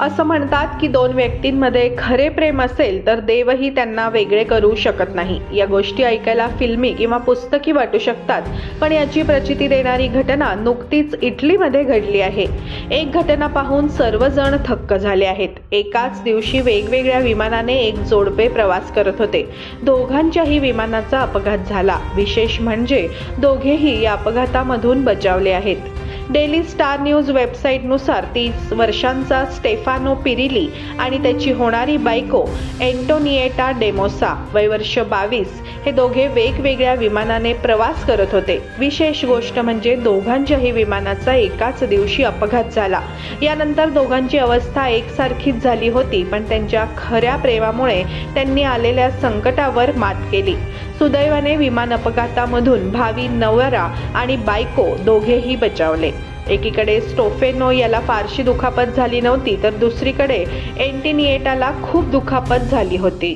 असं म्हणतात की दोन व्यक्तींमध्ये खरे प्रेम असेल तर देवही त्यांना वेगळे करू शकत नाही. या गोष्टी ऐकायला फिल्मी किंवा पुस्तकी वाटू शकतात पण याची प्रचिती देणारी घटना नुकतीच इटलीमध्ये घडली आहे. एक घटना पाहून सर्वजण थक्क झाले आहेत. एकाच दिवशी वेगवेगळ्या विमानाने एक जोडपे प्रवास करत होते. दोघांच्याही विमानाचा अपघात झाला. विशेष म्हणजे दोघेही या अपघातामधून बचावले आहेत. डेली स्टार न्यूज वेबसाईटनुसार तीस वर्षांचा स्टेफानो पिरिली आणि त्याची होणारी बायको एंटोनिएटा डेमोसा. वयवर्ष बावीस. हे दोघे वेगवेगळ्या विमानाने प्रवास करत होते. विशेष गोष्ट म्हणजे दोघांच्याही विमानाचा एकाच दिवशी अपघात झाला. यानंतर दोघांची अवस्था एकसारखीच झाली होती पण त्यांच्या खऱ्या प्रेमामुळे त्यांनी आलेल्या संकटावर मात केली. सुदैवाने विमान अपघातामधून भावी नवरा आणि बायको दोघेही बचावले. एकीकडे स्टोफेनो याला फारशी दुखापत झाली नव्हती तर दुसरीकडे एंटिनिएटाला खूप दुखापत झाली होती.